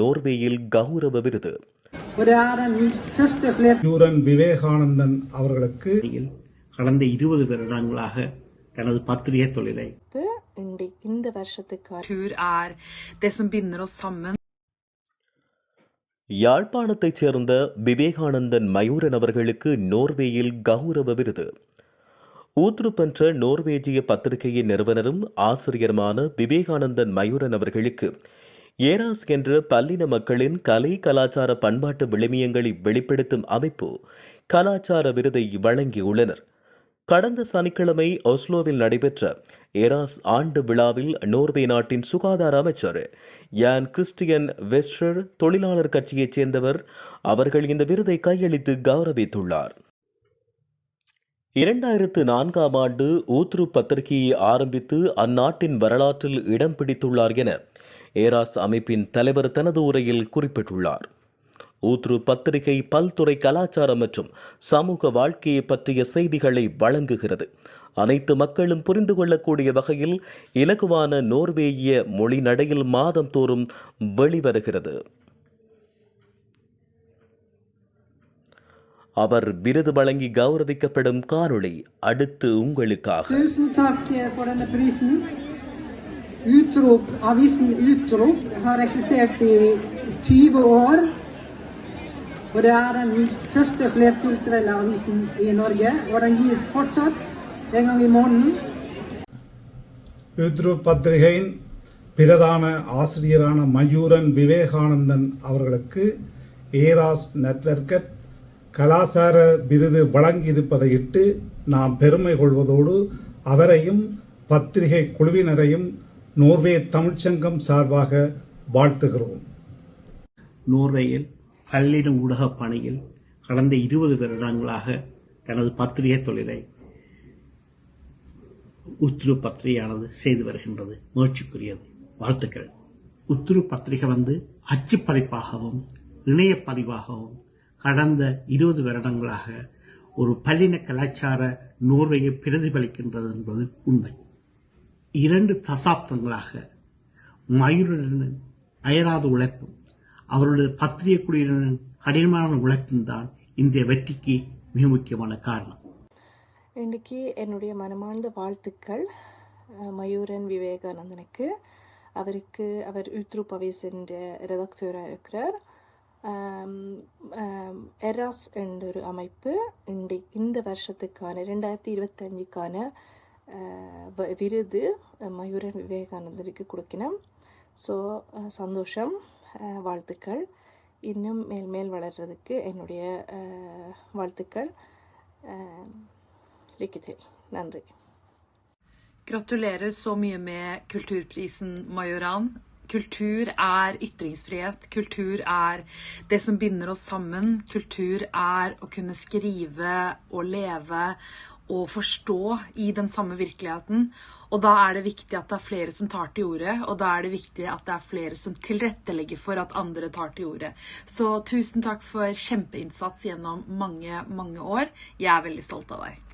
நோர்வேயில் கௌரவ விருது. விவேகானந்தன் அவர்களுக்கு கடந்த இருபது வருடங்களாக தனது பத்திரிகை தொழிலை இந்த samman. யாழ்ப்பாணத்தைச் சேர்ந்த விவேகானந்தன் மயூரன் அவர்களுக்கு நோர்வேயில் கௌரவ விருது. ஊத்ருப் என்ற நோர்வேஜிய பத்திரிகையின் நிறுவனரும் ஆசிரியருமான விவேகானந்தன் மயூரன் அவர்களுக்கு ஏராஸ் என்ற பல்லின மக்களின் கலை கலாச்சார பண்பாட்டு விளிமியங்களை வெளிப்படுத்தும் அமைப்பு கலாச்சார விருதை வழங்கியுள்ளனர். கடந்த சனிக்கிழமை ஒஸ்லோவில் நடைபெற்ற ஏராஸ் ஆண்டு விழாவில் நோர்வே நாட்டின் சுகாதார அமைச்சர் யான் கிறிஸ்டியன் வெஸ்டர் தொழிலாளர் கட்சியைச் சேர்ந்தவர் அவர்கள் இந்த விருதை கையளித்து கௌரவித்துள்ளார். இரண்டாயிரத்து நான்காம் ஆண்டு ஊத்ரு பத்திரிகையை ஆரம்பித்து அந்நாட்டின் வரலாற்றில் இடம் பிடித்துள்ளார் என ஏராஸ் அமைப்பின் தலைவர் தனது உரையில் குறிப்பிட்டுள்ளார். ஊத்ரு பத்திரிகை பல்துறை கலாச்சாரம் மற்றும் சமூக வாழ்க்கையை பற்றிய செய்திகளை வழங்குகிறது. அனைத்து மக்களும் புரிந்து கொள்ளக்கூடிய வகையில் இலகுவான நோர்வேய மொழி நடையில் மாதம் தோறும் வெளிவருகிறது. அவர் விருது வழங்கி கௌரவிக்கப்படும் காணொளி அடுத்து உங்களுக்காக. Utrop, avisen Utrop har eksistert i 20 år. Og det er den første flerkulturelle avisen i Norge. og den gis fortsatt en gang i måneden. யூத்ரு பத்திரிகையின் பிரதான ஆசிரியரான மயூரன் விவேகானந்தன் அவர்களுக்கு ஏராஸ் நெட்வொர்க்கர் கலாசார விருது வழங்கியிருப்பதையிட்டு நாம் பெருமை கொள்வதோடு அவரையும் பத்திரிகை குழுவினரையும் நோர்வே தமிழ்ச்சங்கம் சார்பாக வாழ்த்துகிறோம். நோர்வேயில் பல்லின ஊடக பணியில் கடந்த இருபது வருடங்களாக தனது பத்திரிகை தொழிலை உத்துரு பத்திரிகையானது செய்து வருகின்றது. முயற்சிக்குரியது வாழ்த்துக்கள். உத்துரு பத்திரிகை வந்து அச்சு பதிப்பாகவும் இணைய பதிவாகவும் கடந்த இருபது வருடங்களாக ஒரு பல்லின கலாச்சார நோர்வையை பிரதிபலிக்கின்றது என்பது உண்மை. இரண்டு தசாப்தங்களாக மயூரனின் அயராத உழைப்பும் அவருடைய பத்திரிய குடியினரின் கடினமான உழைப்பும் தான் இந்த வெற்றிக்கு மிக முக்கியமான காரணம். இன்றைக்கி என்னுடைய மனமார்ந்த வாழ்த்துக்கள் மயூரன் விவேகானந்தனுக்கு. அவருக்கு அவர் யூத்ரு பவேஸ் என்ற ரெதாக்டராக இருக்கிறார் எராஸ் என்ற ஒரு அமைப்பு இன்றை இந்த வருஷத்துக்கான ரெண்டாயிரத்தி இருபத்தஞ்சுக்கான விருது அஹ், மயூரன் விவேகானந்தனுக்கு கொடுக்கணும் ஸோ சந்தோஷம் அஹ், வாழ்த்துக்கள் இன்னும் மேல் மேல் வளர்கிறதுக்கு என்னுடைய அஹ், வாழ்த்துக்கள் அஹ், Lycka till. நன்றி Gratulerer så mye med kulturprisen, Majoran. Kultur er ytringsfrihet. Kultur er det som binder oss sammen. Kultur er å kunne skrive og leve og forstå i den samme virkeligheten. Og da er det viktig at det er flere som tar til orde, og da er det viktig at det er flere som tilrettelegger for at andre tar til orde. Så tusen takk for kjempeinnsats gjennom mange, mange år. Jeg er veldig stolt av deg.